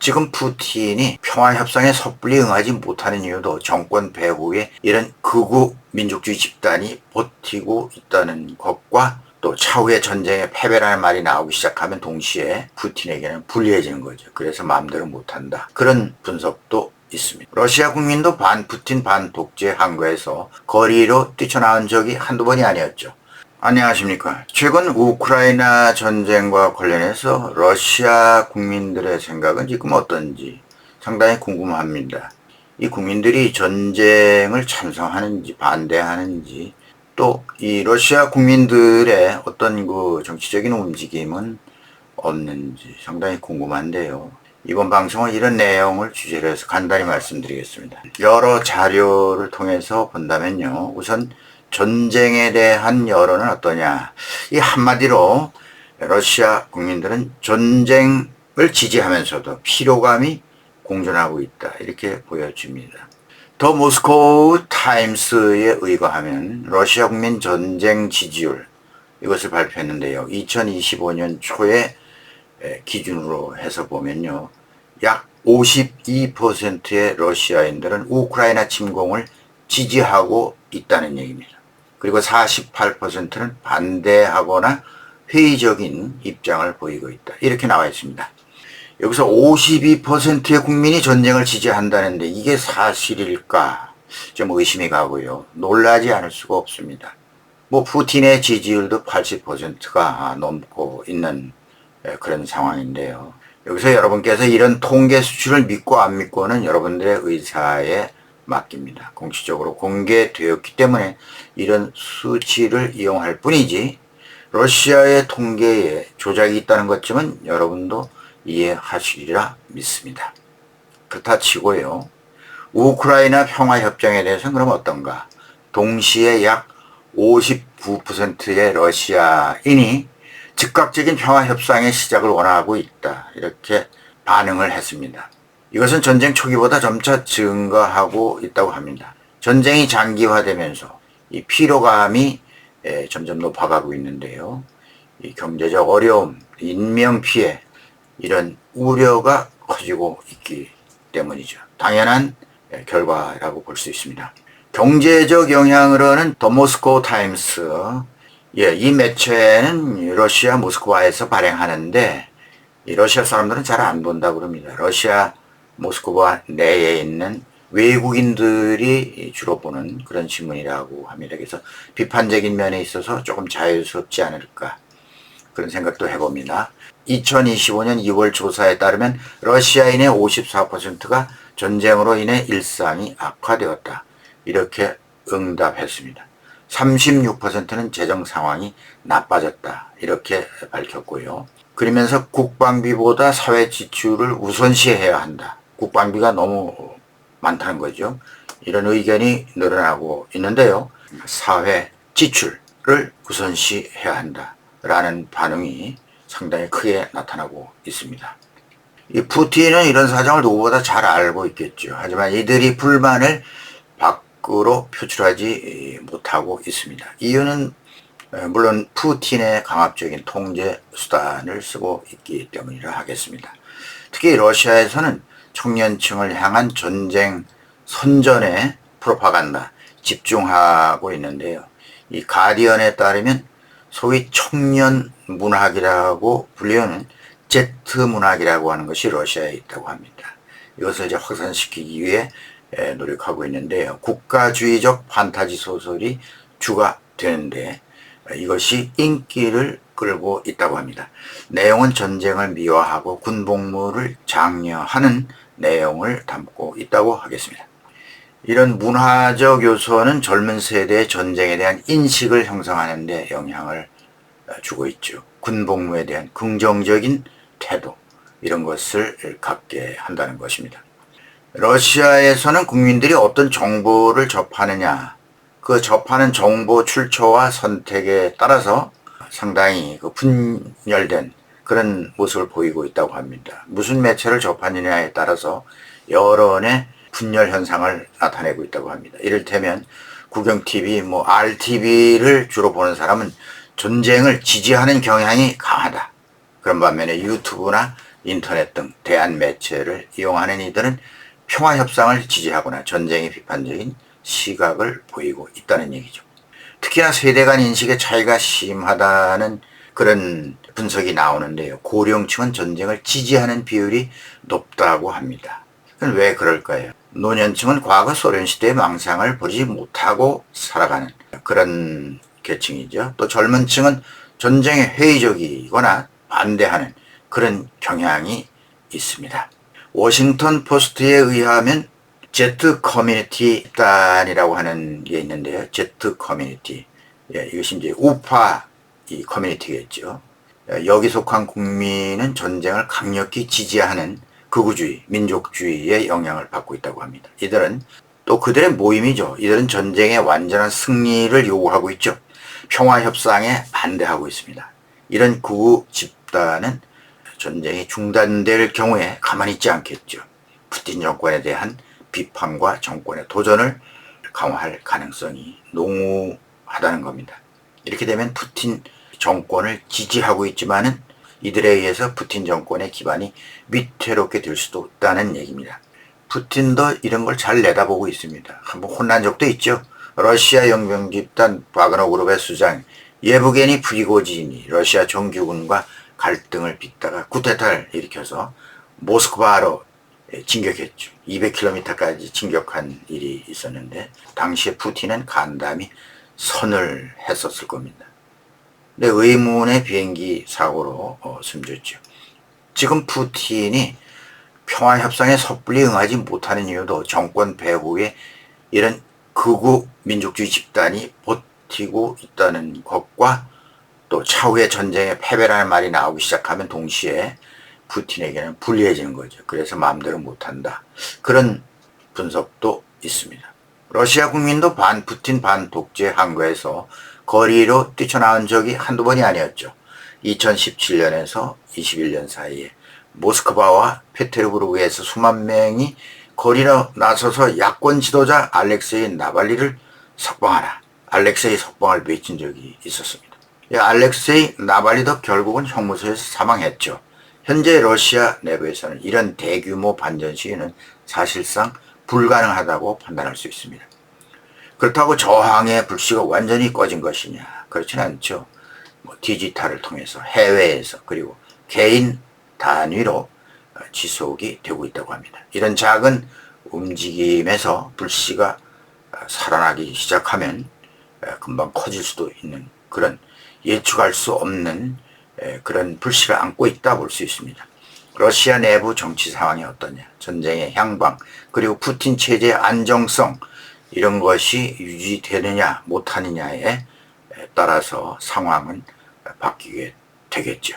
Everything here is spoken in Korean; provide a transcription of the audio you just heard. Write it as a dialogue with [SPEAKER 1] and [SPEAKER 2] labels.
[SPEAKER 1] 지금 푸틴이 평화협상에 섣불리 응하지 못하는 이유도 정권 배후에 이런 극우 민족주의 집단이 버티고 있다는 것과 또 차후에 전쟁에 패배라는 말이 나오기 시작하면 동시에 푸틴에게는 불리해지는 거죠. 그래서 마음대로 못한다. 그런 분석도 있습니다. 러시아 국민도 반 푸틴 반 독재 한거에서 거리로 뛰쳐나온 적이 한두 번이 아니었죠. 안녕하십니까. 최근 우크라이나 전쟁과 관련해서 러시아 국민들의 생각은 지금 어떤지 상당히 궁금합니다. 이 국민들이 전쟁을 찬성하는지 반대하는지 또 이 러시아 국민들의 어떤 그 정치적인 움직임은 없는지 상당히 궁금한데요. 이번 방송은 이런 내용을 주제로 해서 간단히 말씀드리겠습니다. 여러 자료를 통해서 본다면요. 우선 전쟁에 대한 여론은 어떠냐. 이 한마디로 러시아 국민들은 전쟁을 지지하면서도 피로감이 공존하고 있다. 이렇게 보여집니다. 더 모스코우 타임스에 의거하면 러시아 국민 전쟁 지지율 이것을 발표했는데요. 2025년 초에 기준으로 해서 보면요. 약 52%의 러시아인들은 우크라이나 침공을 지지하고 있다는 얘기입니다. 그리고 48%는 반대하거나 회의적인 입장을 보이고 있다. 이렇게 나와 있습니다. 여기서 52%의 국민이 전쟁을 지지한다는데 이게 사실일까? 좀 의심이 가고요. 놀라지 않을 수가 없습니다. 뭐 푸틴의 지지율도 80%가 넘고 있는 그런 상황인데요. 여기서 여러분께서 이런 통계 수치를 믿고 안 믿고는 여러분들의 의사에 맡깁니다. 공식적으로 공개되었기 때문에 이런 수치를 이용할 뿐이지 러시아의 통계에 조작이 있다는 것쯤은 여러분도 이해하시리라 믿습니다. 그렇다 치고요. 우크라이나 평화협정에 대해서는 그럼 어떤가? 동시에 약 59%의 러시아인이 즉각적인 평화협상의 시작을 원하고 있다. 이렇게 반응을 했습니다. 이것은 전쟁 초기보다 점차 증가하고 있다고 합니다. 전쟁이 장기화되면서 이 피로감이 점점 높아가고 있는데요. 이 경제적 어려움, 인명 피해 이런 우려가 커지고 있기 때문이죠. 당연한 결과라고 볼 수 있습니다. 경제적 영향으로는 더 모스코 타임스 예, 이 매체는 러시아 모스크바에서 발행하는데 이 러시아 사람들은 잘 안 본다 그럽니다. 러시아 모스크바 내에 있는 외국인들이 주로 보는 그런 신문이라고 합니다. 그래서 비판적인 면에 있어서 조금 자유스럽지 않을까 그런 생각도 해봅니다. 2025년 2월 조사에 따르면 러시아인의 54%가 전쟁으로 인해 일상이 악화되었다. 이렇게 응답했습니다. 36%는 재정 상황이 나빠졌다. 이렇게 밝혔고요. 그러면서 국방비보다 사회 지출을 우선시해야 한다. 국방비가 너무 많다는 거죠. 이런 의견이 늘어나고 있는데요. 사회 지출을 우선시해야 한다. 라는 반응이 상당히 크게 나타나고 있습니다. 이 푸틴은 이런 사정을 누구보다 잘 알고 있겠죠. 하지만 이들이 불만을 밖으로 표출하지 못하고 있습니다. 이유는 물론 푸틴의 강압적인 통제 수단을 쓰고 있기 때문이라 하겠습니다. 특히 러시아에서는 청년층을 향한 전쟁 선전에 프로파간다 집중하고 있는데요. 이 가디언에 따르면 소위 청년 문학이라고 불리는 제트 문학이라고 하는 것이 러시아에 있다고 합니다. 이것을 이제 확산시키기 위해 노력하고 있는데요. 국가주의적 판타지 소설이 주가 되는데 이것이 인기를 끌고 있다고 합니다. 내용은 전쟁을 미화하고 군복무를 장려하는 내용을 담고 있다고 하겠습니다. 이런 문화적 요소는 젊은 세대의 전쟁에 대한 인식을 형성하는 데 영향을 주고 있죠. 군복무에 대한 긍정적인 태도 이런 것을 갖게 한다는 것입니다. 러시아에서는 국민들이 어떤 정보를 접하느냐 그 접하는 정보 출처와 선택에 따라서 상당히 그 분열된 그런 모습을 보이고 있다고 합니다. 무슨 매체를 접하느냐에 따라서 여론의 분열 현상을 나타내고 있다고 합니다. 이를테면 국영TV, 뭐 RTV를 주로 보는 사람은 전쟁을 지지하는 경향이 강하다. 그런 반면에 유튜브나 인터넷 등 대한 매체를 이용하는 이들은 평화 협상을 지지하거나 전쟁에 비판적인 시각을 보이고 있다는 얘기죠. 특히나 세대 간 인식의 차이가 심하다는 그런 분석이 나오는데요. 고령층은 전쟁을 지지하는 비율이 높다고 합니다. 그건 왜 그럴까요? 노년층은 과거 소련 시대의 망상을 버리지 못하고 살아가는 그런 계층이죠. 또 젊은 층은 전쟁에 회의적이거나 반대하는 그런 경향이 있습니다. 워싱턴 포스트에 의하면 제트 커뮤니티 집단이라고 하는 게 있는데요. 제트 커뮤니티. 예, 이것이 이제 우파 이 커뮤니티겠죠. 예, 여기 속한 국민은 전쟁을 강력히 지지하는 극우주의, 민족주의의 영향을 받고 있다고 합니다. 이들은 또 그들의 모임이죠. 이들은 전쟁의 완전한 승리를 요구하고 있죠. 평화 협상에 반대하고 있습니다. 이런 극우 집단은 전쟁이 중단될 경우에 가만히 있지 않겠죠. 푸틴 정권에 대한 비판과 정권의 도전을 강화할 가능성이 농후하다는 겁니다. 이렇게 되면 푸틴 정권을 지지하고 있지만은 이들에 의해서 푸틴 정권의 기반이 위태롭게 될 수도 있다는 얘기입니다. 푸틴도 이런 걸 잘 내다보고 있습니다. 한번 혼난 적도 있죠. 러시아 영병 집단 바그너 그룹의 수장 예브게니 프리고진이 러시아 정규군과 갈등을 빚다가 쿠데타를 일으켜서 모스크바로 진격했죠. 200km까지 진격한 일이 있었는데 당시에 푸틴은 간담이 선을 했었을 겁니다. 근데 의문의 비행기 사고로 어, 숨졌죠. 지금 푸틴이 평화 협상에 섣불리 응하지 못하는 이유도 정권 배후에 이런 극우 민족주의 집단이 버티고 있다는 것과 또 차후에 전쟁에 패배라는 말이 나오기 시작하면 동시에 푸틴에게는 불리해지는 거죠. 그래서 마음대로 못한다. 그런 분석도 있습니다. 러시아 국민도 반 푸틴 반 독재 항거에서 거리로 뛰쳐나온 적이 한두 번이 아니었죠. 2017년에서 21년 사이에 모스크바와 페테르부르크에서 수만 명이 거리로 나서서 야권 지도자 알렉세이 나발리를 석방하라. 알렉세이 석방을 외친 적이 있었습니다. 알렉세이 나발리도 결국은 형무소에서 사망했죠. 현재 러시아 내부에서는 이런 대규모 반전 시위는 사실상 불가능하다고 판단할 수 있습니다. 그렇다고 저항의 불씨가 완전히 꺼진 것이냐? 그렇지는 않죠. 뭐 디지털을 통해서 해외에서 그리고 개인 단위로 지속이 되고 있다고 합니다. 이런 작은 움직임에서 불씨가 살아나기 시작하면 금방 커질 수도 있는 그런 예측할 수 없는 그런 불씨를 안고 있다 볼 수 있습니다. 러시아 내부 정치 상황이 어떠냐, 전쟁의 향방, 그리고 푸틴 체제의 안정성, 이런 것이 유지되느냐, 못하느냐에 따라서 상황은 바뀌게 되겠죠.